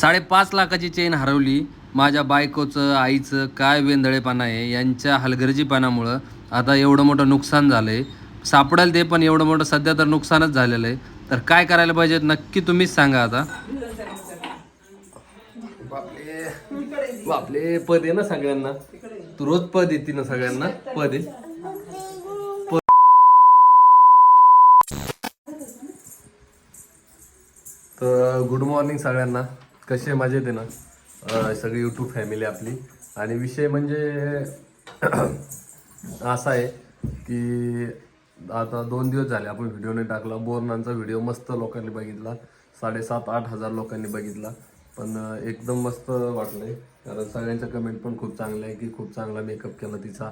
साडेपाच लाखाची चेन हरवली. माझ्या बायकोचं आईचं काय वेंदळेपणा आहे यांच्या हलगर्जीपणामुळं आता एवढं मोठं नुकसान झालं आहे सापडेल ते पण एवढं मोठं सध्या तर नुकसानच झालेलं आहे. तर काय करायला पाहिजे नक्की तुम्हीच सांगा आता. बापले बापले पद आहे ना सगळ्यांना? तू रोज पद येते ना सगळ्यांना? पद आहे. तर गुड मॉर्निंग सगळ्यांना. कसे मजेत आहे ना? सगळी यूट्यूब फॅमिली आपली. आणि विषय म्हणजे असा आहे की आता दोन दिवस झाले आपण व्हिडिओ नाही टाकला. बोरनांचा व्हिडिओ मस्त लोकांनी बघितला. साडेसात आठ हजार लोकांनी बघितला. पण एकदम मस्त वाटलंय. कारण सगळ्यांच्या कमेंट पण खूप चांगल्या आहे की खूप चांगला मेकअप केला तिचा.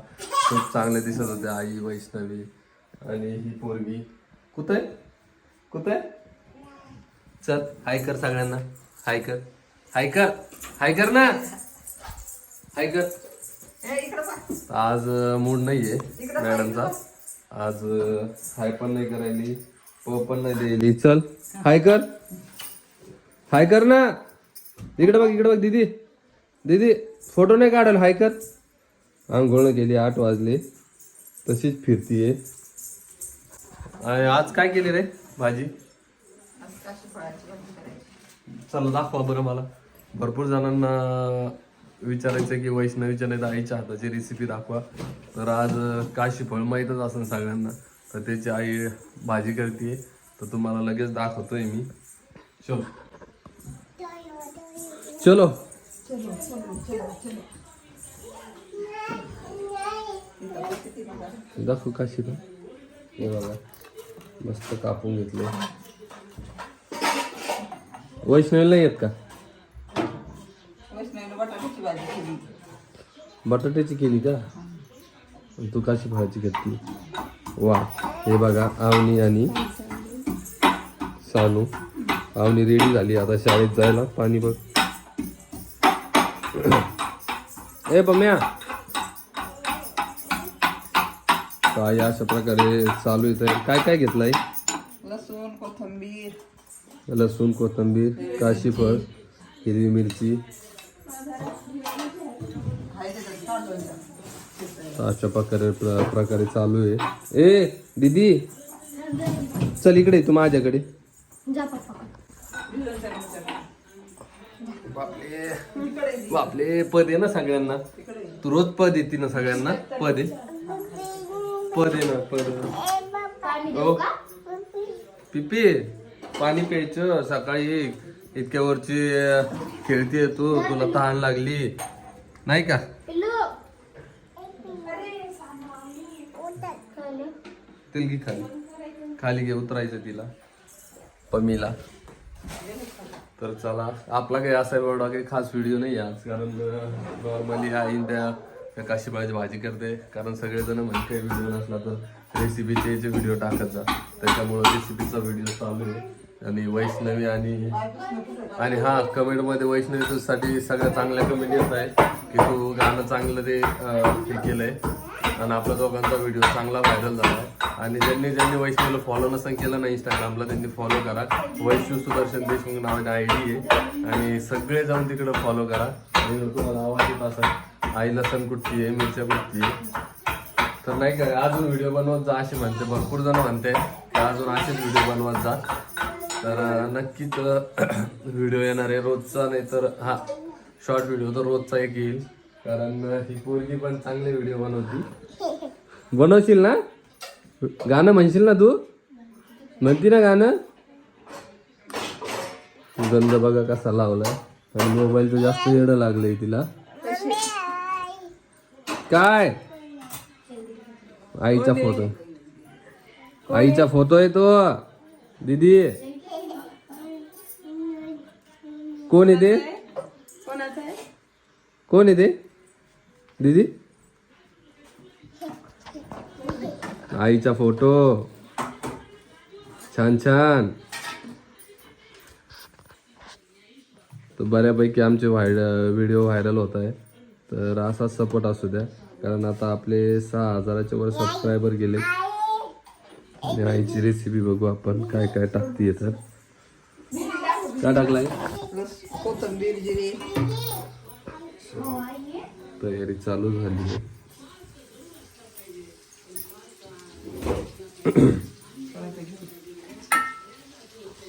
खूप चांगले दिसत होते आई वैष्णवी आणि ही पोरगी. कुठं आहे कुठं आहे चल हाय कर सगळ्यांना. हाय कर. हाय कर. हाय कर ना. हाय कर. आज मूड नाहीये मॅडमचा आज हाय पण नाही करायली प पण नाही द्यायली. चल हाय कर. हाय कर ना. इकडे बघ इकडे बघ दीदी. दीदी फोटो नाही काढाल हाय कर. आंघोळ केली आठ वाजले. तशीच फिरतीये. आज काय केली रे? भाजी? चला दाखवा बरं मला. भरपूर जणांना विचारायचं की वैष्णवीच्या नाही तर आईच्या हाताची रेसिपी दाखवा. तर आज काशी फळ माहीतच असेल सगळ्यांना. तर त्याची आई भाजी करते तर तुम्हाला लगेच दाखवतोय मी. चलो. चलो. दाखवू काशी हे बघा मस्त कापून घेतले वैष्णवीला येत का? बटाट्याची भाजी केली बटाट्याची केली का? तू काशी फळाची घेतली वा हे बघा आवनी आणि सानू. आवनी रेडी झाली आता शाळेत जायला पाणी बघ. ए बम्या. काय अशा प्रकारे चालू आहे काय काय घेतलंय? लसूण कोथिंबीर काशी फळ हिरवी मिरची. अशा प्रकारे प्र- प्रकारे चालू आहे. ए दीदी. चल इकडे तू माझ्याकडे. बापले. बापले पद आहे ना सगळ्यांना? तू रोज पद येते ना सगळ्यांना? पद आहे? पद आहे ना पद हो. पिपी. पाणी प्यायचं. सकाळी इतक्या वरची खेळते तू. तुला तहान लागली. नाही का? तिला घे खाली. खाली घे उतरायचं तिला. पमीला. तर चला आपला काही असा एवढा काही खास व्हिडिओ नाही आज कारण नॉर्मली आई त्या काशीफळाची भाजी करते. कारण सगळेजण म्हणते काही व्हिडिओ नसला तर रेसिपीचे जे व्हिडिओ टाकत जा. त्याच्यामुळं रेसिपीचा व्हिडिओ चालू आहे. आणि वैष्णवी आणि आणि हा कमेंटमध्ये वैष्णवीसाठी सगळ्या चांगल्या कमेंट येत आहे की तू गाणं चांगलं ते हे केलंय. आणि आपल्या दोघांचा व्हिडिओ चांगला व्हायरल झाला आहे आणि ज्यांनी ज्यांनी वैष्णवीला फॉलो नसेल केलं ना इंस्टाग्रामला त्यांनी फॉलो करा. वैष्णव सुदर्शन देशमुख नावाची आय डी आहे. आणि सगळे जाऊन तिकडे फॉलो करा. तुम्हाला आवाज येत असेल आई लसण कुठची आहे मिरच्या कुठची आहे. तर नाही का अजून व्हिडिओ बनवत जा असे म्हणते. भरपूर जण म्हणते अजून असेच व्हिडिओ बनवत जा. तर नक्कीच व्हिडिओ येणार आहे रोजचा नाही तर हा शॉर्ट व्हिडिओ तर रोजचा एक येईल. कारण ही पोरगी पण चांगले व्हिडिओ बनवती. बनवशील ना? गाणं म्हणशील ना तू? म्हणती ना गाणं? गंध बघा कसा लावलाय. आणि मोबाईलचं जास्त येडं लागलंय तिला. काय? आईचा फोटो आईचा फोटो आहे तो. दीदी. कोण आहे? ते कोणाचं आहे? कोण आहे ते दीदी? आईचा फोटो. छान छान. तर बऱ्यापैकी आमचे व्हाय व्हिडिओ व्हायरल होत आहे. तर असाच सपोर्ट असू द्या. कारण आता आपले सहा हजाराच्या वर सबस्क्रायबर गेले. आईची रेसिपी बघू आपण काय काय टाकतीये तर. काय टाकलाय? कोथंबीर जिरे. तयारी चालू झाली आहे.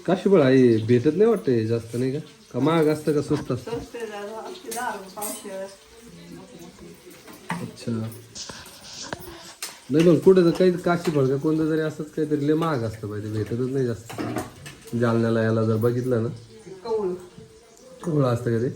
काशी आई भेटत नाही वाटते जास्त नाही का? का महाग असतं का स्वस्त असतं? अच्छा. नाही पण कुठं तर काही काशी फळ का कोणतं जरी असत काहीतरी लय महाग असतं पाहिजे भेटतच नाही जास्त. जालन्याला याला जर बघितलं ना कवळं असतं का ते.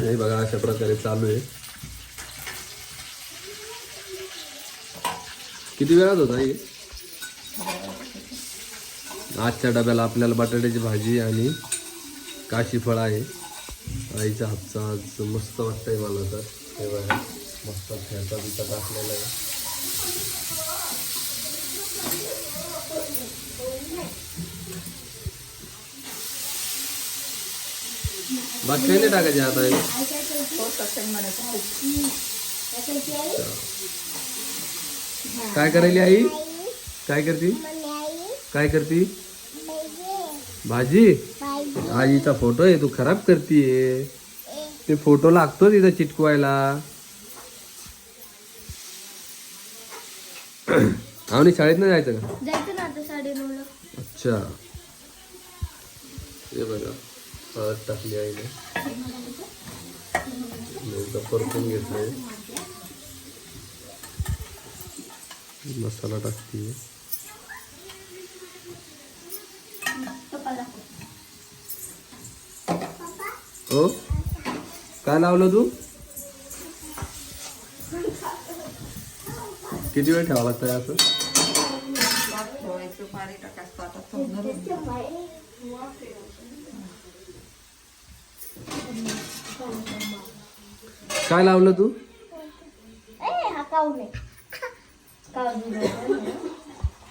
हे बघा अशा प्रकारे चालू आहे. किती वेळात होता हे आजच्या डब्याला आपल्याला बटाट्याची भाजी आणि काशी फळ आहे. आईचा हातचा आज मस्त वाटतंय मला तर. हे बघा मस्त खेळता बिता टाकलेला आहे. बाकी काही नाही टाकायचे आता हे काय करायली आई? काय करती? काय करती? भाजी? आईचा फोटो आहे तू खराब करतीये. ते फोटो लागतो तिथं चिटकवायला. आणि शाळेत नाही जायचं का? जायचं ना आता साडे नऊला अच्छा. हे बघा हळद टाकली आईने परतून घेतलंय. मसाला टाकते हो? काय लावलं तू? किती वेळ ठेवावं लागतं असं? काय लावलं तू?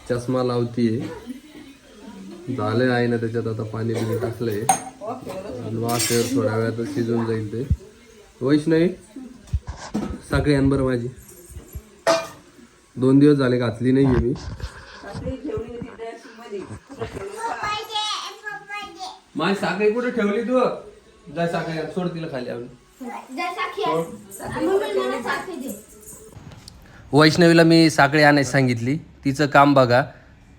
चष्मा लावतीये. झालंय आहे ना त्याच्यात आता पाणी बिणी टाकलंय. आणि वासेवर थोड्या वेळात शिजून जाईल ते. वैष्णवी साखळी आण बरं माझी. दोन दिवस झाले घातली नाही मी. साखळी माझी साखळी कुठे ठेवली तू? जाय साखळी सोड तिला खाली आणून. वैष्णवीला मी साखळी आणायची सांगितली. तिचं काम बघा.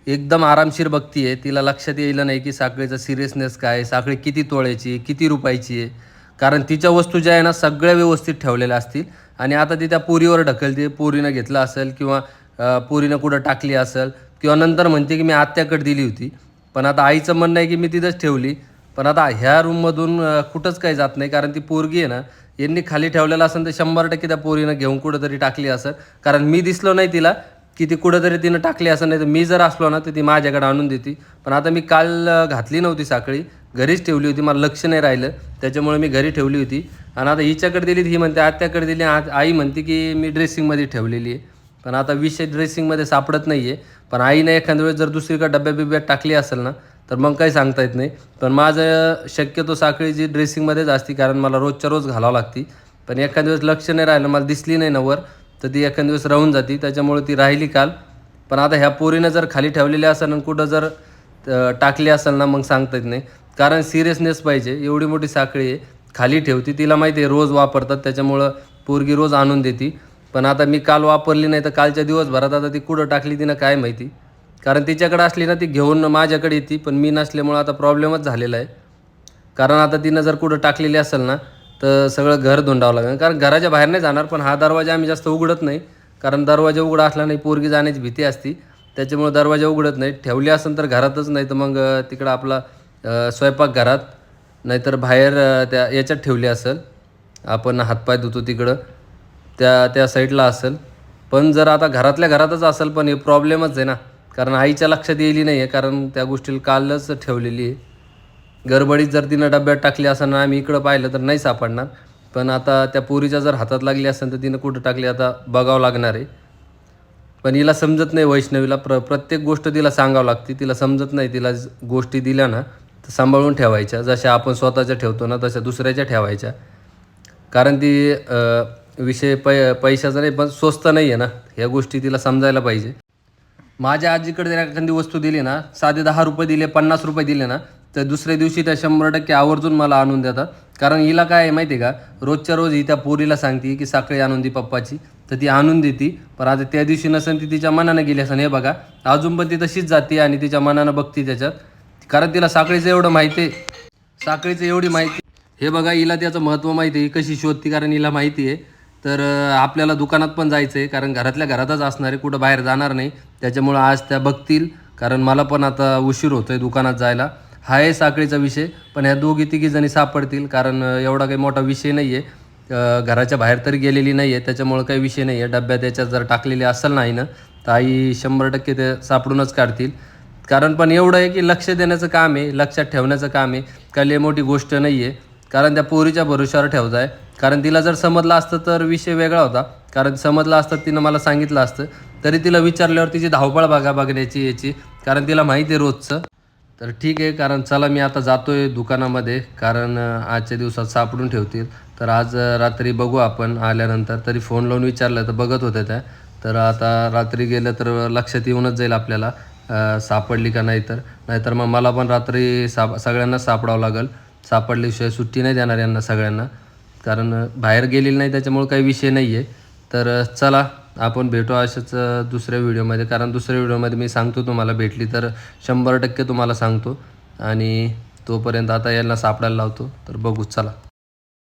एकदम आरामशीर बघतीये तिला लक्षात येईल नाही की साखळीचा सिरियसनेस काय साखळी किती तोळ्याची आहे, किती रुपयाची आहे. कारण तिच्या वस्तू ज्या आहे ना सगळ्या व्यवस्थित ठेवलेल्या असतील. आणि आता ती त्या पोरीवर ढकलते पोरीनं घेतलं असेल किंवा पुरीनं पोरीनं कुठं टाकली असेल किंवा नंतर म्हणते की मी आत्याकडे दिली होती. पण आता आईचं म्हणणं आहे की मी तिथंच ठेवली. पण आता ह्या रूममधून कुठंच काही जात नाही. कारण ती पोरगी आहे ना यांनी खाली ठेवलेलं असेल तर शंभर टक्के त्या पोरीनं घेऊन कुठंतरी टाकली असेल. कारण मी दिसलो नाही तिला की ती कुठंतरी तिनं टाकली असं नाही तर मी जर असलो ना तर ती माझ्याकडे आणून देते. पण आता मी काल घातली नव्हती साखळी घरीच ठेवली होती मला लक्ष नाही राहिलं. त्याच्यामुळे मी घरी ठेवली होती. आणि आता हिच्याकडे दिली ही म्हणते आत्याकडे दिली आ- आई म्हणते की मी ड्रेसिंगमध्ये ठेवलेली आहे. पण आता विषय ड्रेसिंगमध्ये सापडत नाही आहे पण आईने एखाद्या वेळेस जर दुसरीकडे डब्या बिब्यात टाकली असेल ना तर मग काही सांगता येत नाही. पण माझं शक्यतो साखळी जी ड्रेसिंगमध्येच असते कारण मला रोजच्या रोज घालावं लागती. पण एखाद्या वेळेस लक्ष नाही राहिलं मला दिसली नाही ना वर तर ती एखाद्या दिवस राहून जाती त्याच्यामुळे ती राहिली काल. पण आता ह्या पोरीनं जर खाली ठेवलेली असेल आणि कुठं जर टाकली असेल ना मग सांगता येत नाही. कारण सिरियसनेस पाहिजे. एवढी मोठी साखळी आहे. खाली ठेवती. तिला माहिती आहे रोज वापरतात. त्याच्यामुळं पोरगी रोज आणून देते. पण आता मी काल वापरली नाही तर कालच्या दिवसभरात आता ती कुठं टाकली तिनं काय माहिती? कारण तिच्याकडे असली ना ती घेऊन माझ्याकडे येते. पण मी नसल्यामुळं आता प्रॉब्लेमच झालेला आहे. कारण आता तिनं जर कुठं टाकलेली असेल ना तर सगळं घर धुंडावं लागेल. कारण घराच्या बाहेर नाही जाणार पण हा दरवाजा आम्ही जास्त उघडत नाही. कारण दरवाजा उघडा असला नाही पोरगी जाण्याची भीती असती. त्याच्यामुळे दरवाजा उघडत नाही. ठेवली असेल तर घरातच नाही तर मग तिकडं आपला स्वयंपाकघरात नाहीतर बाहेर त्या याच्यात ठेवली असेल. आपण हातपाय धुतो तिकडं. त्या त्या साईडला असेल. पण जर आता घरातल्या घरातच असेल पण हे प्रॉब्लेमच आहे ना. कारण आईच्या लक्षात येईली नाही आहे कारण त्या गोष्टीला कालच ठेवलेली आहे. गडबडीत जर तिनं डब्यात टाकली असं ना आम्ही इकडं पाहिलं तर नाही सापडणार. पण आता त्या पोरीच्या जर हातात लागली असेल तर तिनं कुठं टाकली आता बघावं लागणार आहे. पण हिला समजत नाही वैष्णवीला प्र प्रत्येक गोष्ट तिला सांगावं लागते. तिला समजत नाही तिला गोष्टी दिल्या ना तर सांभाळून ठेवायच्या. जशा आपण स्वतःच्या ठेवतो ना तशा दुसऱ्याच्या ठेवायच्या. कारण ती विषय पै पैशाचा नाही पण स्वस्त नाही आहे ना ह्या गोष्टी तिला समजायला पाहिजे. माझ्या आजीकडे जर एखादी वस्तू दिली ना साधे दहा रुपये दिले पन्नास रुपये दिले ना तर दुसऱ्या दिवशी त्या शंभर टक्के आवर्जून मला आणून देतात. कारण हिला काय आहे माहिती आहे का? रोजच्या रोज ही त्या पोरीला सांगते की साखळी आणून दे पप्पाची. तर ती आणून देते. पण आता त्या दिवशी नसेल ती तिच्या मनानं गेली असं हे बघा. अजून पण ती तशीच जाते आणि तिच्या मनानं बघते त्याच्यात. कारण तिला साखळीचं एवढं माहिती आहे. साखळीचं एवढी माहिती हे बघा हिला त्याचं महत्त्व माहिती आहे. ही कशी शोधते कारण हिला माहिती आहे. तर आपल्याला दुकानात पण जायचं आहे कारण घरातल्या घरातच असणार आहे कुठं बाहेर जाणार नाही. त्याच्यामुळं आज त्या बघतील. कारण मला पण आता उशीर होतो आहे दुकानात जायला. आहे साखळीचा विषय पण ह्या दोघी तिघी जणी सापडतील कारण एवढा काही मोठा विषय नाही आहे घराच्या बाहेर तरी गेलेली नाही आहे त्याच्यामुळं काही विषय नाही आहे डब्यात त्याच्यात जर टाकलेली असेल नाही ना तर आई शंभर टक्के ते सापडूनच काढतील. कारण पण एवढं आहे की लक्ष देण्याचं काम आहे लक्षात ठेवण्याचं काम आहे. काही लय मोठी गोष्ट नाही आहे कारण त्या पोरीच्या भरोश्यावर ठेवत आहे कारण तिला जर समजलं असतं तर विषय वेगळा होता. कारण समजलं असतं तिनं मला सांगितलं असतं. तरी तिला विचारल्यावर तिची धावपळ बघा बघण्याची याची. कारण तिला माहिती आहे रोजचं. तर ठीक आहे कारण चला मी आता जातो आहे दुकानामध्ये कारण आजच्या दिवसात सापडून ठेवतील. तर आज रात्री बघू आपण आल्यानंतर. तरी फोन लावून विचारलं तर बघत होत्या त्या. तर आता रात्री गेलं तर लक्षात येऊनच जाईल आपल्याला सापडली का नाही तर. नाहीतर मग मला पण रात्री साप सगळ्यांना सापडावं लागेल. सापडल्याशिवाय सुट्टी नाही देणार यांना सगळ्यांना. कारण बाहेर गेलेली नाही त्याच्यामुळे काही विषय नाही आहे तर चला आपण भेटू अशाच दुसऱ्या व्हिडिओमध्ये. कारण दुसऱ्या व्हिडिओमध्ये मी सांगतो तुम्हाला भेटली तर शंभर टक्के तुम्हाला सांगतो. आणि तोपर्यंत आता यांना सापडायला लावतो. तर बघू चला.